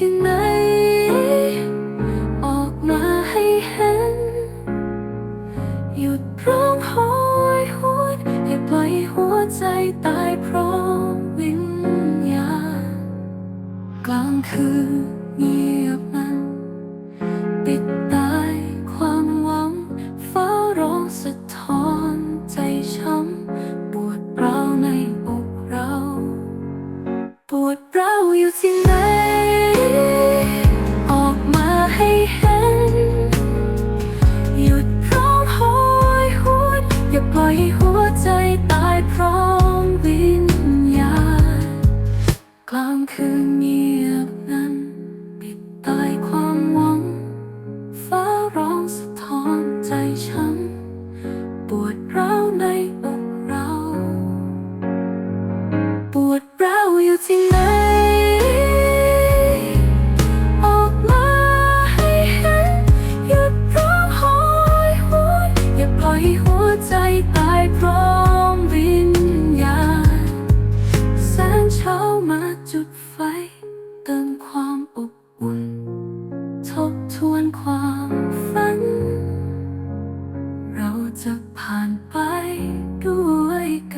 ที่ไหน ออกมาให้เห็น หยุดร้องโอยหวนให้ปล่อยหัวใจตายพร้อมวิญญาณกลางคืนนี้ หยุดร้องโอยหวนอย่าปล่อยให้หัวใจตายพร้อมวิญญาณกลางคืนเงียบนั้นปิดตายความหวัง ฟ้าร้องสะท้อนใจฉัน จุดไฟ เติมความอบอุ่น ทบทวนความฝัน เราจะผ่านไปด้วยกัน